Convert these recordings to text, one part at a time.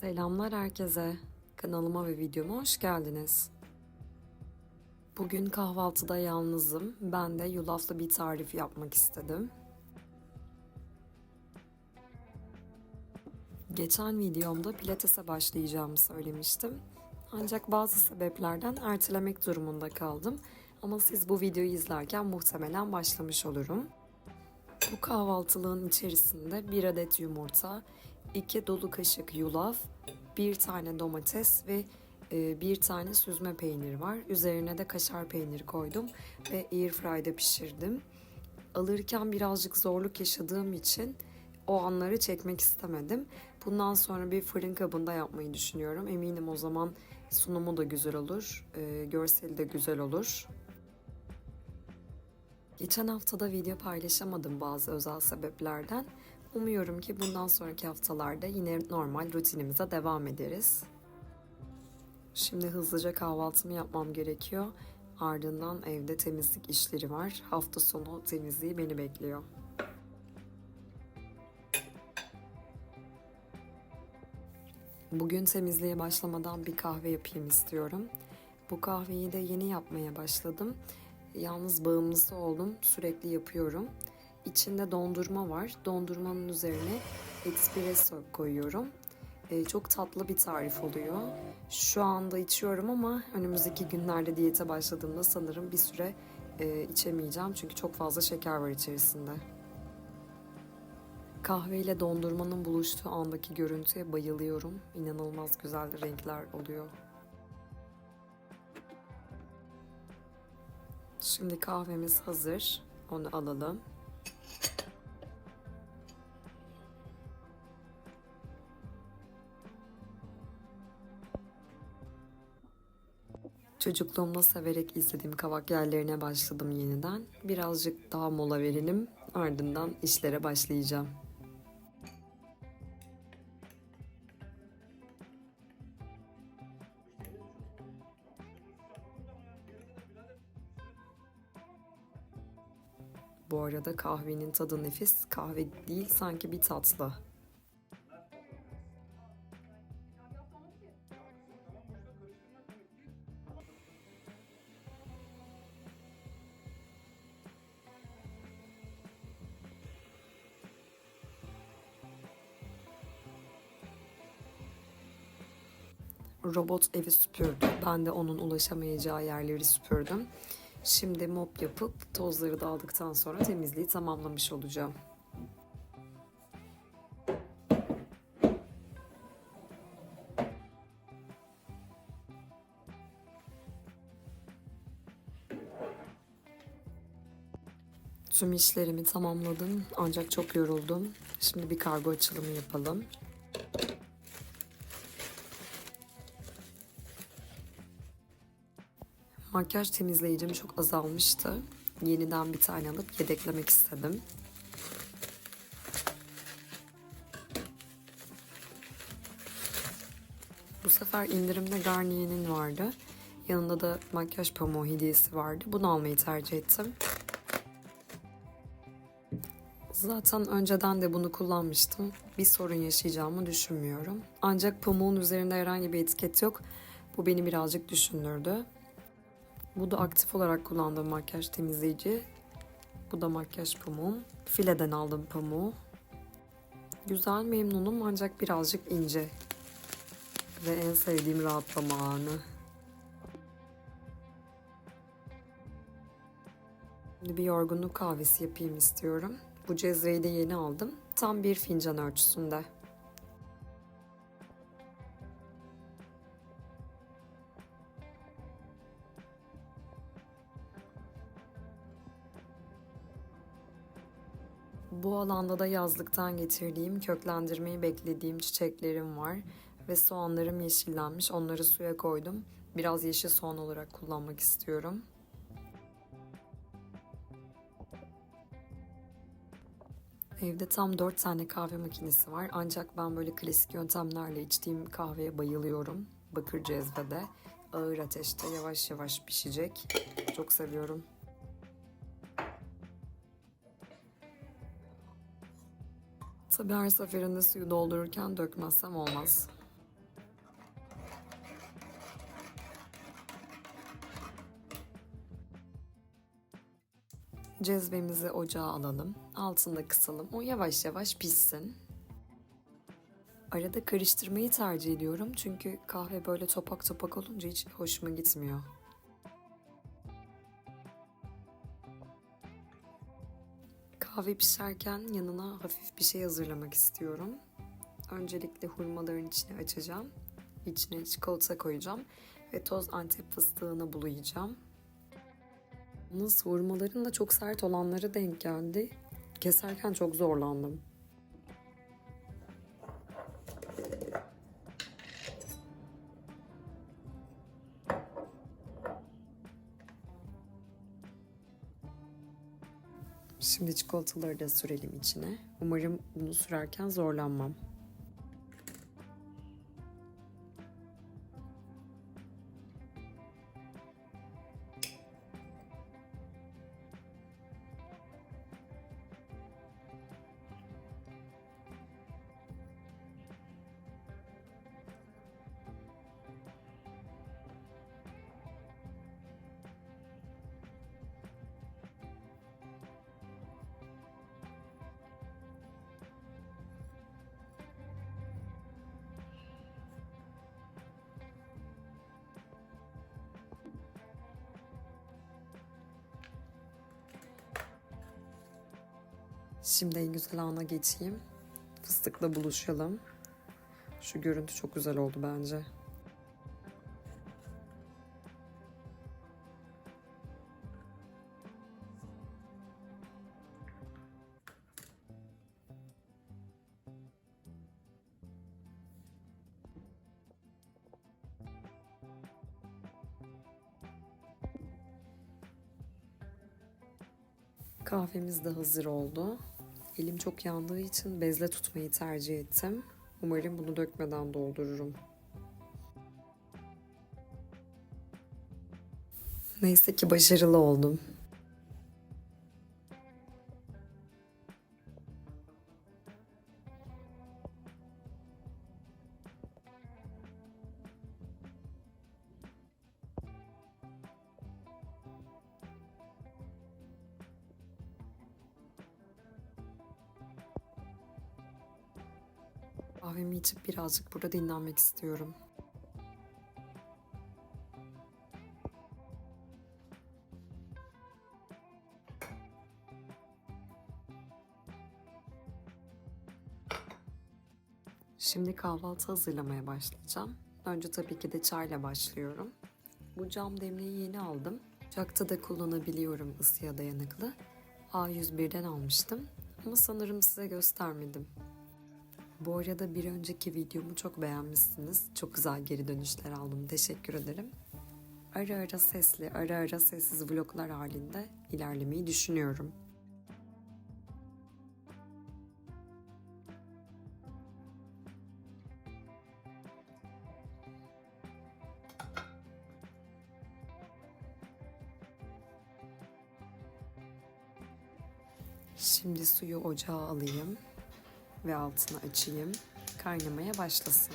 Selamlar herkese. Kanalıma ve videoma hoş geldiniz. Bugün kahvaltıda yalnızım. Ben de yulaflı bir tarif yapmak istedim. Geçen videomda pilatese başlayacağımı söylemiştim. Ancak bazı sebeplerden ertelemek durumunda kaldım. Ama siz bu videoyu izlerken muhtemelen başlamış olurum. Bu kahvaltılığın içerisinde bir adet yumurta, iki dolu kaşık yulaf, bir tane domates ve e, bir tane süzme peynir var. Üzerine de kaşar peyniri koydum ve airfryde pişirdim. Alırken birazcık zorluk yaşadığım için o anları çekmek istemedim. Bundan sonra bir fırın kabında yapmayı düşünüyorum. Eminim o zaman sunumu da güzel olur, e, görseli de güzel olur. Geçen haftada video paylaşamadım bazı özel sebeplerden. Umuyorum ki bundan sonraki haftalarda yine normal rutinimize devam ederiz. Şimdi hızlıca kahvaltımı yapmam gerekiyor. Ardından evde temizlik işleri var. Hafta sonu temizliği beni bekliyor. Bugün temizliğe başlamadan bir kahve yapayım istiyorum. Bu kahveyi de yeni yapmaya başladım. Yalnız bağımlısı oldum. Sürekli yapıyorum. İçinde dondurma var. Dondurmanın üzerine espresso koyuyorum. Ee, çok tatlı bir tarif oluyor. Şu anda içiyorum ama önümüzdeki günlerde diyete başladığımda sanırım bir süre e, içemeyeceğim. Çünkü çok fazla şeker var içerisinde. Kahve ile dondurmanın buluştuğu andaki görüntüye bayılıyorum. İnanılmaz güzel renkler oluyor. Şimdi kahvemiz hazır. Onu alalım. Çocukluğumda severek izlediğim kavak yerlerine başladım yeniden. Birazcık daha mola verelim. Ardından işlere başlayacağım. Bu arada kahvenin tadı nefis. Kahve değil sanki bir tatlı. Robot evi süpürdü. Ben de onun ulaşamayacağı yerleri süpürdüm. Şimdi mop yapıp tozları da aldıktan sonra temizliği tamamlamış olacağım. Tüm işlerimi tamamladım ancak çok yoruldum. Şimdi bir kargo açılımı yapalım. Makyaj temizleyicim çok azalmıştı. Yeniden bir tane alıp yedeklemek istedim. Bu sefer indirimde Garnier'in vardı. Yanında da makyaj pamuğu hediyesi vardı. Bunu almayı tercih ettim. Zaten önceden de bunu kullanmıştım. Bir sorun yaşayacağımı düşünmüyorum. Ancak pamuğun üzerinde herhangi bir etiket yok. Bu beni birazcık düşündürdü. Bu da aktif olarak kullandığım makyaj temizleyici. Bu da makyaj pamuğum. Fileden aldım pamuğu. Güzel memnunum ancak birazcık ince. Ve en sevdiğim rahatlama anı. Şimdi bir yorgunluk kahvesi yapayım istiyorum. Bu cezreyi de yeni aldım. Tam bir fincan ölçüsünde. Alanda da yazlıktan getirdiğim, köklendirmeyi beklediğim çiçeklerim var. Ve soğanlarım yeşillenmiş. Onları suya koydum. Biraz yeşil soğan olarak kullanmak istiyorum. Evde tam 4 tane kahve makinesi var. Ancak ben böyle klasik yöntemlerle içtiğim kahveye bayılıyorum. Bakır cezvede. Ağır ateşte yavaş yavaş pişecek. Çok seviyorum. Tabi her seferinde suyu doldururken dökmezsem olmaz. Cezvemizi ocağa alalım. Altında kısalım. O yavaş yavaş pişsin. Arada karıştırmayı tercih ediyorum çünkü kahve böyle topak topak olunca hiç hoşuma gitmiyor. Kahve pişerken yanına hafif bir şey hazırlamak istiyorum. Öncelikle hurmaların içine açacağım. İçine çikolata koyacağım ve toz antep fıstığını bulayacağım. Yalnız hurmaların da çok sert olanları denk geldi. Keserken çok zorlandım. Şimdi çikolataları da sürelim içine. Umarım bunu sürerken zorlanmam. Şimdi en güzel ana geçeyim. Fıstıkla buluşalım. Şu görüntü çok güzel oldu bence. Kahvemiz de hazır oldu. Elim çok yandığı için bezle tutmayı tercih ettim. Umarım bunu dökmeden doldururum. Neyse ki başarılı oldum. Birazcık burada dinlenmek istiyorum. Şimdi kahvaltı hazırlamaya başlayacağım. Önce tabii ki de çayla başlıyorum. Bu cam demliği yeni aldım. Ocakta da kullanabiliyorum ısıya dayanıklı. A101'den almıştım ama sanırım size göstermedim. Bu arada bir önceki videomu çok beğenmişsiniz. Çok güzel geri dönüşler aldım. Teşekkür ederim. Ara ara sesli, ara ara sessiz vloglar halinde ilerlemeyi düşünüyorum. Şimdi suyu ocağa alayım ve altını açayım. Kaynamaya başlasın.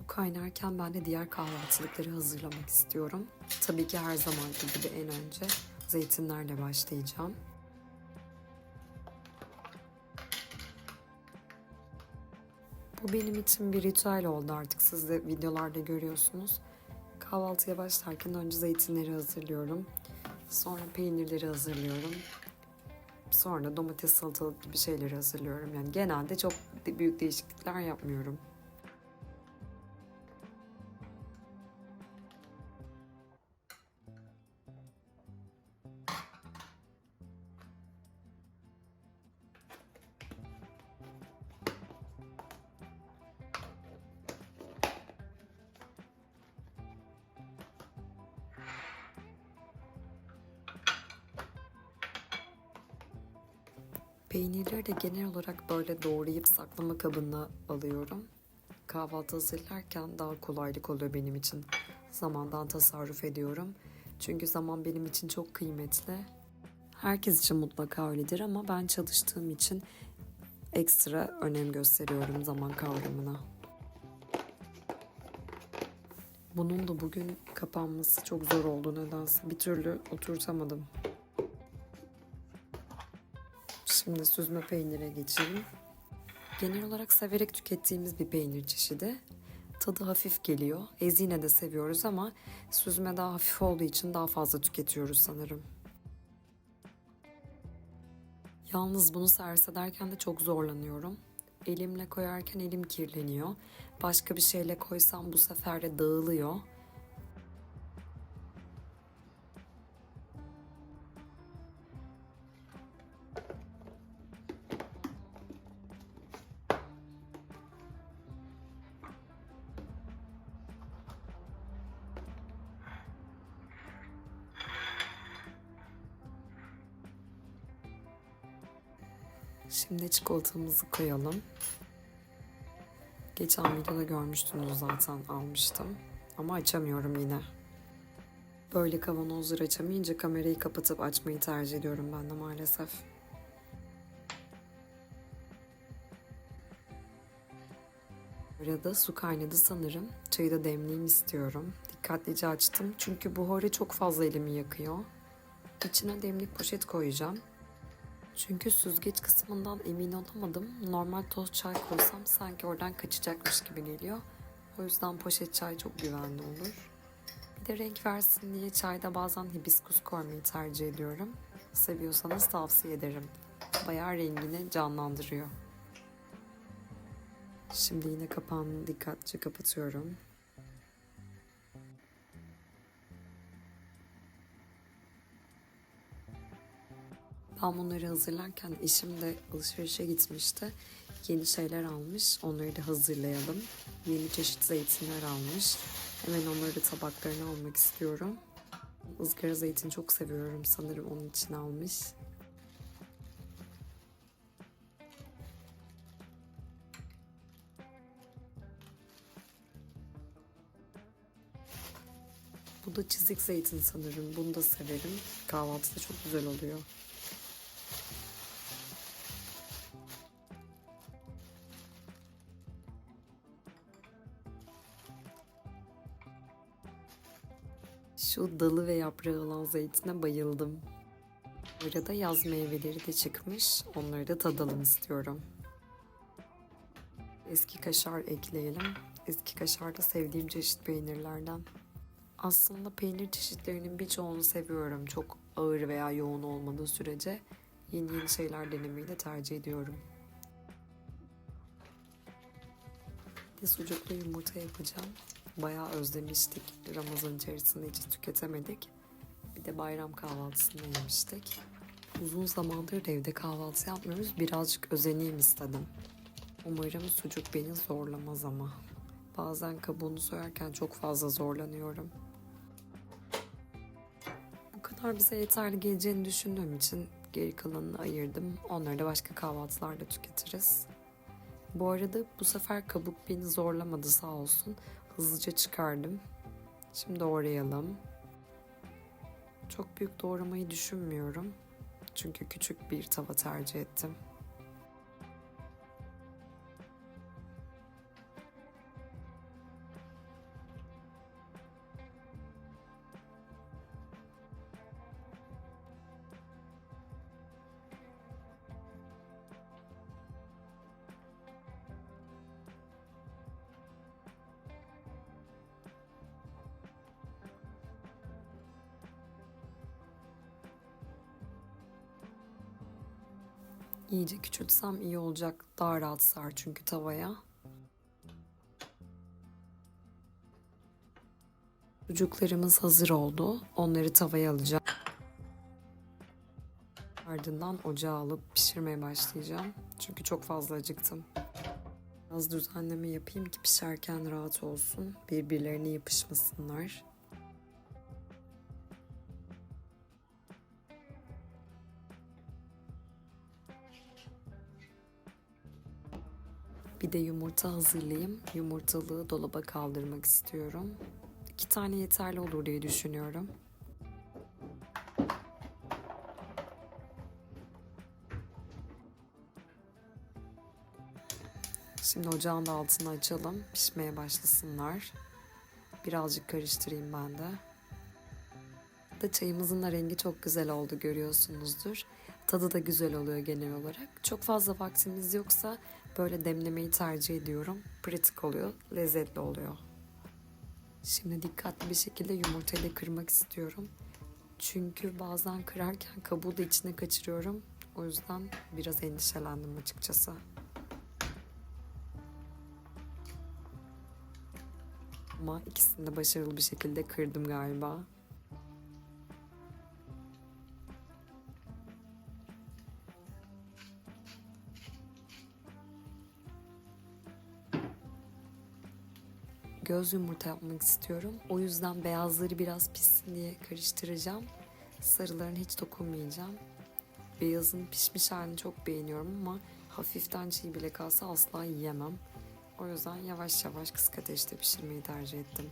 Bu kaynarken ben de diğer kahvaltılıkları hazırlamak istiyorum. Tabii ki her zamanki gibi en önce zeytinlerle başlayacağım. Bu benim için bir ritüel oldu artık. Siz de videolarda görüyorsunuz. Kahvaltıya başlarken önce zeytinleri hazırlıyorum. Sonra peynirleri hazırlıyorum. Sonra domates salatalık gibi şeyleri hazırlıyorum. Yani genelde çok büyük değişiklikler yapmıyorum. De genel olarak böyle doğrayıp saklama kabına alıyorum. Kahvaltı hazırlarken daha kolaylık oluyor benim için. Zamandan tasarruf ediyorum. Çünkü zaman benim için çok kıymetli. Herkes için mutlaka öyledir ama ben çalıştığım için ekstra önem gösteriyorum zaman kavramına. Bunun da bugün kapanması çok zor oldu nedense. Bir türlü oturtamadım. Şimdi süzme peynire geçelim. Genel olarak severek tükettiğimiz bir peynir çeşidi. Tadı hafif geliyor. Ezine de seviyoruz ama süzme daha hafif olduğu için daha fazla tüketiyoruz sanırım. Yalnız bunu servis ederken de çok zorlanıyorum. Elimle koyarken elim kirleniyor. Başka bir şeyle koysam bu sefer de dağılıyor. Şimdi çikolatamızı koyalım. Geçen videoda görmüştünüz zaten almıştım. Ama açamıyorum yine. Böyle kavanozları açamayınca kamerayı kapatıp açmayı tercih ediyorum ben de maalesef. Arada su kaynadı sanırım. Çayı da demleyeyim istiyorum. Dikkatlice açtım çünkü buharı çok fazla elimi yakıyor. İçine demlik poşet koyacağım. Çünkü süzgeç kısmından emin olamadım. Normal toz çay koysam sanki oradan kaçacakmış gibi geliyor. O yüzden poşet çay çok güvenli olur. Bir de renk versin diye çayda bazen hibiskus koymayı tercih ediyorum. Seviyorsanız tavsiye ederim. Bayağı rengini canlandırıyor. Şimdi yine kapağını dikkatlice kapatıyorum. Ben bunları hazırlarken eşim de alışverişe gitmişti. Yeni şeyler almış. Onları da hazırlayalım. Yeni çeşit zeytinler almış. Hemen onları da tabaklarına almak istiyorum. Izgara zeytin çok seviyorum. Sanırım onun için almış. Bu da çizik zeytin sanırım. Bunu da severim. Kahvaltıda çok güzel oluyor. Şu dalı ve yaprağı olan zeytine bayıldım. Arada yaz meyveleri de çıkmış. Onları da tadalım istiyorum. Eski kaşar ekleyelim. Eski kaşar da sevdiğim çeşit peynirlerden. Aslında peynir çeşitlerinin birçoğunu seviyorum. Çok ağır veya yoğun olmadığı sürece yeni yeni şeyler denemeyi de tercih ediyorum. Bir sucuklu yumurta yapacağım. Bayağı özlemiştik. Ramazan içerisinde hiç tüketemedik. Bir de bayram kahvaltısında yemiştik. Uzun zamandır evde kahvaltı yapmıyoruz. Birazcık özeneyim istedim. Umarım sucuk beni zorlamaz ama. Bazen kabuğunu soyarken çok fazla zorlanıyorum. Bu kadar bize yeterli geleceğini düşündüğüm için geri kalanını ayırdım. Onları da başka kahvaltılarda tüketiriz. Bu arada bu sefer kabuk beni zorlamadı sağ olsun. Hızlıca çıkardım. Şimdi doğrayalım. Çok büyük doğramayı düşünmüyorum. Çünkü küçük bir tava tercih ettim. İyice küçültsem iyi olacak. Daha rahat sar çünkü tavaya. Sucuklarımız hazır oldu. Onları tavaya alacağım. Ardından ocağa alıp pişirmeye başlayacağım. Çünkü çok fazla acıktım. Biraz düzenleme yapayım ki pişerken rahat olsun. Birbirlerine yapışmasınlar. Bir de yumurta hazırlayayım. Yumurtalığı dolaba kaldırmak istiyorum. İki tane yeterli olur diye düşünüyorum. Şimdi ocağın da altını açalım. Pişmeye başlasınlar. Birazcık karıştırayım ben de. Da çayımızın da rengi çok güzel oldu görüyorsunuzdur. Tadı da güzel oluyor genel olarak. Çok fazla vaktimiz yoksa böyle demlemeyi tercih ediyorum. Pratik oluyor, lezzetli oluyor. Şimdi dikkatli bir şekilde yumurtayı da kırmak istiyorum. Çünkü bazen kırarken kabuğu da içine kaçırıyorum. O yüzden biraz endişelendim açıkçası. Ama ikisini de başarılı bir şekilde kırdım galiba. Göz yumurta yapmak istiyorum. O yüzden beyazları biraz pişsin diye karıştıracağım. Sarılarına hiç dokunmayacağım. Beyazın pişmiş halini çok beğeniyorum ama hafiften çiğ bile kalsa asla yiyemem. O yüzden yavaş yavaş kısık ateşte pişirmeyi tercih ettim.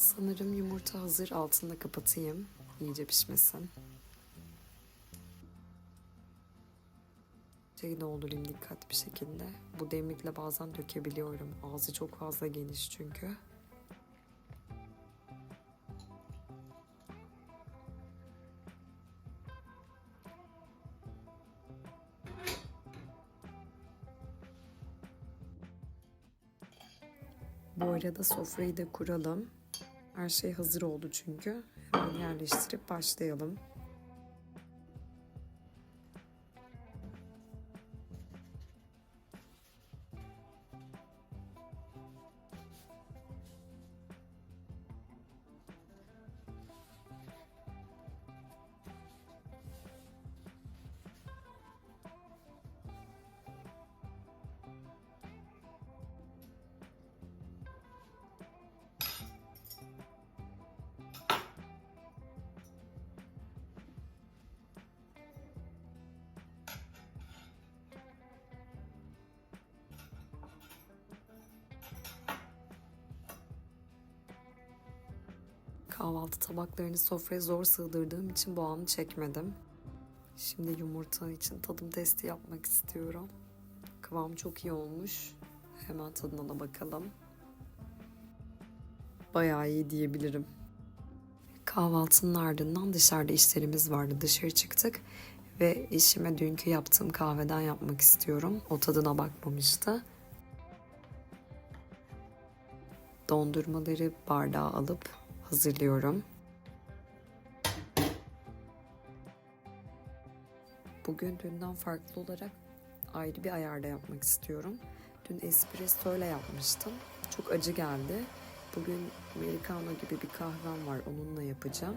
Sanırım yumurta hazır. Altını da kapatayım. İyice pişmesin. Şeyi doldurayım dikkatli bir şekilde. Bu demlikle bazen dökebiliyorum. Ağzı çok fazla geniş çünkü. Bu arada sofrayı da kuralım. Her şey hazır oldu çünkü. Hemen yerleştirip başlayalım. Kahvaltı tabaklarını sofraya zor sığdırdığım için bu anı çekmedim. Şimdi yumurta için tadım testi yapmak istiyorum. Kıvam çok iyi olmuş. Hemen tadına da bakalım. Bayağı iyi diyebilirim. Kahvaltının ardından dışarıda işlerimiz vardı. Dışarı çıktık ve eşime dünkü yaptığım kahveden yapmak istiyorum. O tadına bakmamıştı. Dondurmaları bardağa alıp hazırlıyorum. Bugün dünden farklı olarak ayrı bir ayarda yapmak istiyorum. Dün espresso ile yapmıştım. Çok acı geldi. Bugün americano gibi bir kahvem var. Onunla yapacağım.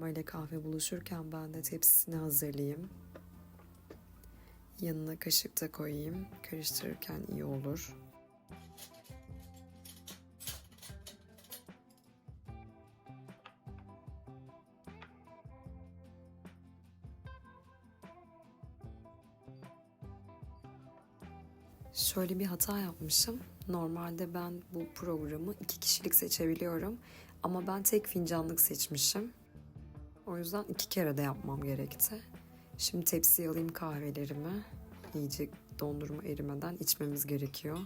Böyle kahve buluşurken ben de tepsisini hazırlayayım. Yanına kaşık da koyayım. Karıştırırken iyi olur. Şöyle bir hata yapmışım. Normalde ben bu programı iki kişilik seçebiliyorum. Ama ben tek fincanlık seçmişim. O yüzden iki kere de yapmam gerekti. Şimdi tepsiye alayım kahvelerimi. İyice dondurma erimeden içmemiz gerekiyor.